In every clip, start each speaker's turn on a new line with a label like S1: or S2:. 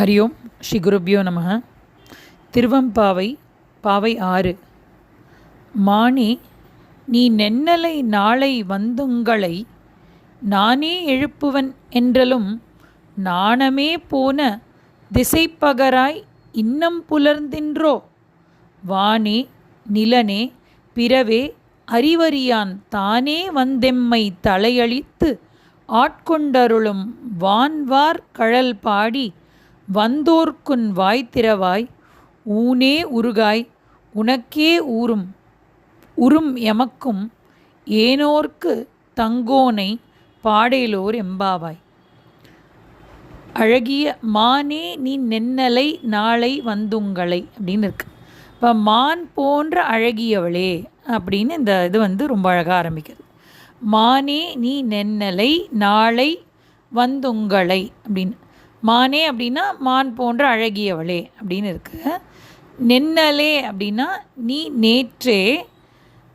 S1: ஹரி ஓம் ஸ்ரீ குருப்யோ நம திருவம்பாவை பாவை ஆறு. மானே நீ நென்னலை நாளை வந்துங்களை நானே எழுப்புவன் என்றலும் நாணமே போன திசைப்பகராய் இன்னம் புலர்ந்தின்றோ? வானே நிலனே பிறவே அறிவறியான் தானே வந்தெம்மை தலையளித்து ஆட்கொண்டருளும் வான்வார் கழல் பாடி வந்தோர்க்குன் வாய் திறவாய் ஊனே உருகாய் உனக்கே ஊறும் உறும் எமக்கும் ஏனோர்க்கு தங்கோனை பாடேலோர் எம்பாவாய். அழகிய மானே நீ நென்னலை நாளை வந்துங்களை அப்படின்னு இருக்கு. இப்போ மான் போன்ற அழகியவளே அப்படின்னு இந்த இது வந்து ரொம்ப அழகாக ஆரம்பிக்குது. மானே நீ நென்னலை நாளை வந்துங்களை அப்படின்னு. மானே அப்படின்னா மான் போன்ற அழகியவளே அப்படின்னு இருக்குது நென்னலே அப்படின்னா நீ நேற்றே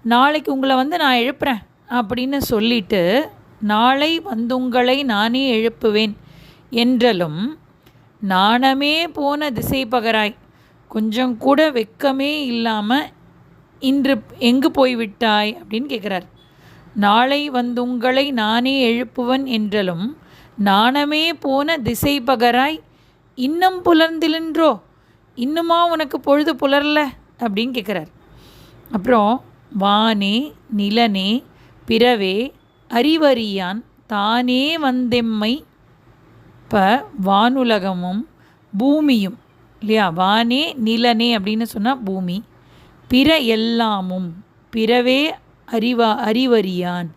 S1: நாளைக்கு உங்களை வந்து நான் எழுப்புறேன் அப்படின்னு சொல்லிட்டு நாளை வந்துங்களை நானே எழுப்புவேன் என்றலும் நாணமே போன திசை பகராய். கொஞ்சம் கூட வெக்கமே இல்லாமல் இன்று எங்கு போய்விட்டாய் அப்படின்னு கேட்குறார் நாளை வந்துங்களை நானே எழுப்புவன் என்றலும் நாணமே போன திசை பகராய் இன்னும் புலர்ந்திலன்றோ இன்னுமா உனக்கு பொழுது புலரல? அப்படின்னு கேட்குறார் அப்புறம் வானே நிலனே பிறவே அறிவறியான் தானே வந்தெம்மை இப்போ வானுலகமும் பூமியும். இல்லையா? வானே நிலனே அப்படின்னு சொன்னால் பூமி. பிற எல்லாமும் பிறவே அறிவா அறிவறியான்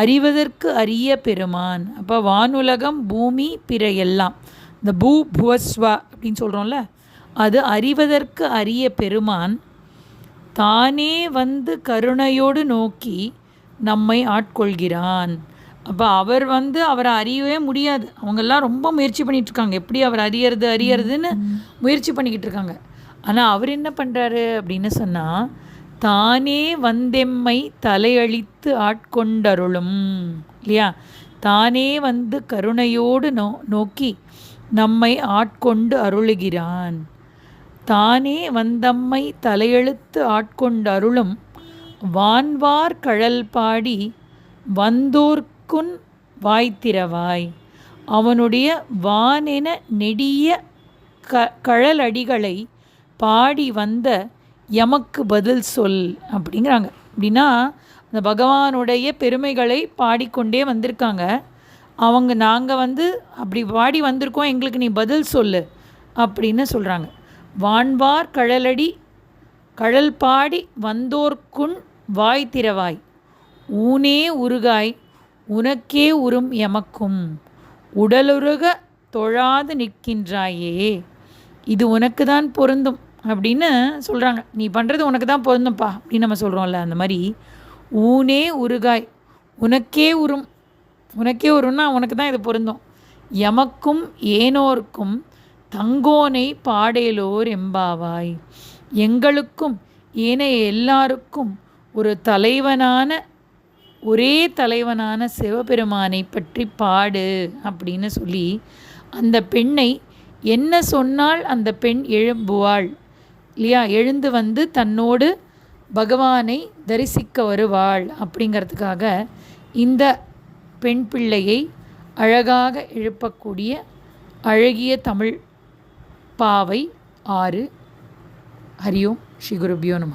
S1: அறிவதற்கு அரிய பெருமான். அப்போ வானுலகம் பூமி பிற எல்லாம். இந்த பூ புவஸ்வா அப்படின்னு சொல்கிறோம்ல அது அறிவதற்கு அரிய பெருமான். தானே வந்து கருணையோடு நோக்கி நம்மை ஆட்கொள்கிறான். அப்போ அவர் வந்து அவரை அறியவே முடியாது. அவங்கெல்லாம் ரொம்ப முயற்சி பண்ணிகிட்ருக்காங்க எப்படி அவர் அறியறது அறியறதுன்னு முயற்சி பண்ணிக்கிட்டு இருக்காங்க ஆனால் அவர் என்ன பண்ணுறாரு அப்படின்னு சொன்னால் தானே வந்தெம்மை தலையழித்து ஆட்கொண்டருளும். இல்லையா? தானே வந்து கருணையோடு நோ நோக்கி நம்மை ஆட்கொண்டு அருளுகிறான். தானே வந்தம்மை தலையெழுத்து ஆட்கொண்டு அருளும் வான்வார் கழல் பாடி வந்தோர்க்குன் வாய்த்திரவாய். அவனுடைய வானென நெடிய க கழலடிகளை பாடி வந்த எமக்கு பதில் சொல் அப்படிங்கிறாங்க. அப்படின்னா அந்த பகவானுடைய பெருமைகளை பாடிக்கொண்டே வந்திருக்காங்க. அவங்க நாங்கள் வந்து அப்படி பாடி வந்திருக்கோம் எங்களுக்கு நீ பதில் சொல்லு அப்படின்னு சொல்கிறாங்க வான்வார் கழலடி கழல் பாடி வந்தோர்க்குன் வாய் திறவாய். ஊனே உருகாய் உனக்கே உறும் எமக்கும். உடலுருக தொழாது நிற்கின்றாயே. இது உனக்கு தான் பொருந்தும். அப்படின்னு சொல்கிறாங்க நீ பண்ணுறது உனக்கு தான் பொருந்தப்பா அப்படின்னு நம்ம சொல்கிறோம்ல அந்த மாதிரி ஊனே உருகாய் உனக்கே உரும் உனக்கே உரும்னா உனக்கு தான் இது பொருந்தும். எமக்கும் ஏனோருக்கும் தங்கோனை பாடேலோர் எம்பாவாய். எங்களுக்கும் ஏனைய எல்லாருக்கும் ஒரு தலைவனான ஒரே தலைவனான சிவபெருமானை பற்றி பாடு அப்படின்னு சொல்லி அந்த பெண்ணை என்ன சொன்னால் அந்த பெண் எழும்புவாள். இல்லையா? எழுந்து வந்து தன்னோடு பகவானை தரிசிக்க வருவாள் அப்படிங்கிறதுக்காக இந்த பெண் பிள்ளையை அழகாக எழுப்பக்கூடிய அழகிய தமிழ் பாவை ஆறு. ஹரியோம் ஸ்ரீ குருபியோ நம.